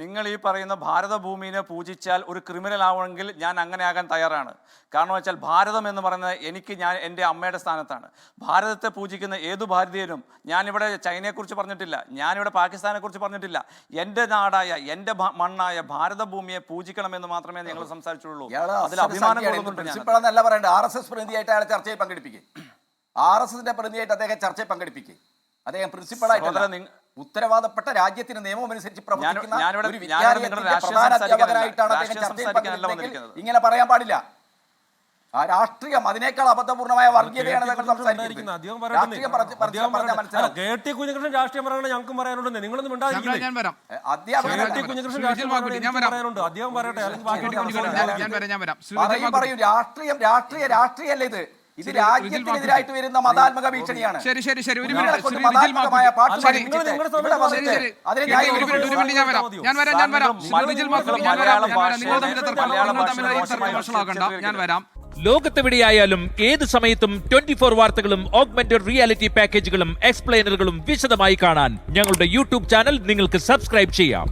നിങ്ങൾ ഈ പറയുന്ന ഭാരതഭൂമിനെ പൂജിച്ചാൽ ഒരു ക്രിമിനൽ ആവണമെങ്കിൽ ഞാൻ അങ്ങനെ ആകാൻ തയ്യാറാണ്. കാരണം വെച്ചാൽ ഭാരതം എന്ന് പറയുന്നത് എനിക്ക് ഞാൻ എന്റെ അമ്മയുടെ സ്ഥാനത്താണ്. ഭാരതത്തെ പൂജിക്കുന്ന ഏതു ഭാരതീയനും ഞാനിവിടെ ചൈനയെക്കുറിച്ച് പറഞ്ഞിട്ടില്ല ഞാനിവിടെ പാകിസ്ഥാനെക്കുറിച്ച് പറഞ്ഞിട്ടില്ല. എന്റെ നാടായ എന്റെ മണ്ണായ ഭാരതഭൂമിയെ പൂജിക്കണമെന്ന് മാത്രമേ ഞങ്ങൾ സംസാരിച്ചുള്ളൂ. അതിൽ അഭിമാനം കൊള്ളുന്നുണ്ട് ഞാൻ പ്രിൻസിപ്പൾ എന്നല്ല പറയണ്ട ആർ എസ് എസ് പ്രതിനിധിയായിട്ട് അയാളെ ചർച്ചയിൽ പങ്കെടുപ്പിക്കും. ആർ എസ് എസിന്റെ പ്രതിനിധിയായിട്ട് അദ്ദേഹം ചർച്ചയിൽ പങ്കെടുപ്പിക്കും. അദ്ദേഹം പ്രിൻസിപ്പളായിട്ട് ഉത്തരവാദപ്പെട്ട രാജ്യത്തിന് നിയമം അനുസരിച്ച് പ്രവർത്തിക്കുന്ന ഒരു വിദ്യാലയത്തിന്റെ പ്രധാന അധ്യാപകനായിട്ടാണ് അദ്ദേഹം ചർച്ചയിൽ ഇങ്ങനെ പറയാൻ പാടില്ല. ആ രാഷ്ട്രീയം അതിനേക്കാൾ അബദ്ധപൂർണമായ വർഗീയതയാണ് സംസാരിക്കുന്നത്. പറയണ ഞങ്ങൾക്കും പറയാനുണ്ട്. നിങ്ങളൊന്നും അധ്യാപകൻ പറയട്ടെ പറയും രാഷ്ട്രീയം രാഷ്ട്രീയ രാഷ്ട്രീയല്ലേ ഇത്? ഇത് രാജ്യത്തിനെതിരായിട്ട് വരുന്ന മതാത്മക ഭീഷണിയാണ്. ശരി ശരി ശരി ഒരു മിനിറ്റ് മതാത്മകമായ പാട്ട്. അതിനെ ഞാൻ വരാം. ഞാൻ വരാം ഞാൻ വരാം. ഞാൻ വരാം. നിങ്ങൾ തമ്മിൽ ഞാൻ വരാം. ലോകത്തെവിടെയായാലും ഏത് സമയത്തും ട്വന്റി ഫോർ വാർത്തകളും ഓഗ്മെന്റഡ് റിയാലിറ്റി പാക്കേജുകളും എക്സ്പ്ലെയിനറുകളും വിശദമായി കാണാൻ ഞങ്ങളുടെ യൂട്യൂബ് ചാനൽ നിങ്ങൾക്ക് സബ്സ്ക്രൈബ് ചെയ്യാം.